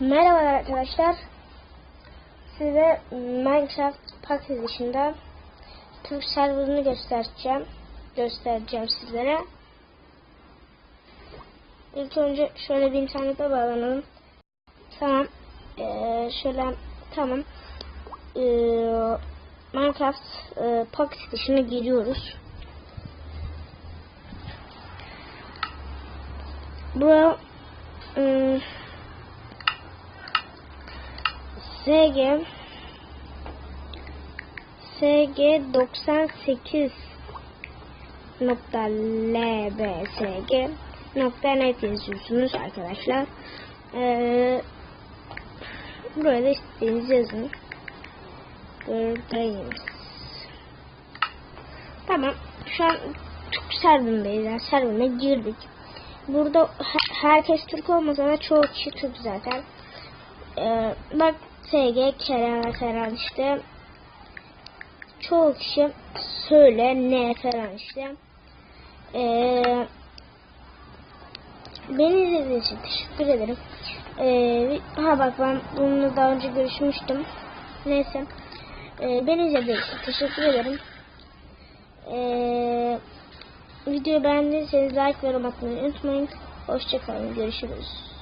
Merhaba arkadaşlar. Size Minecraft Pack dışında Türk serverını göstereceğim. Göstereceğim sizlere. İlk önce şöyle bir internete bağlanalım. Tamam. Ee, şöyle tamam. Ee, Minecraft e, Pack dışına giriyoruz. Bu ım, SG SG 98 nokta lbsg nokta net yazıyorsunuz arkadaşlar. Ee, buraya da istediğinizi yazın. Buradayım. Tamam. Şu an Türk serverındayız. Yani serverine girdik. Burada he- herkes Türk olmasa da çoğu kişi Türk zaten. Ee, bak SG, Kerem ve işte. Çoğu kişi söyle ne falan işte. Ee, beni izlediğiniz için teşekkür ederim. Ee, ha bak ben bununla daha önce görüşmüştüm. Neyse. Ee, beni izlediğiniz için teşekkür ederim. Ee, videoyu beğendiyseniz like ve yorum atmayı unutmayın. Hoşçakalın. Görüşürüz.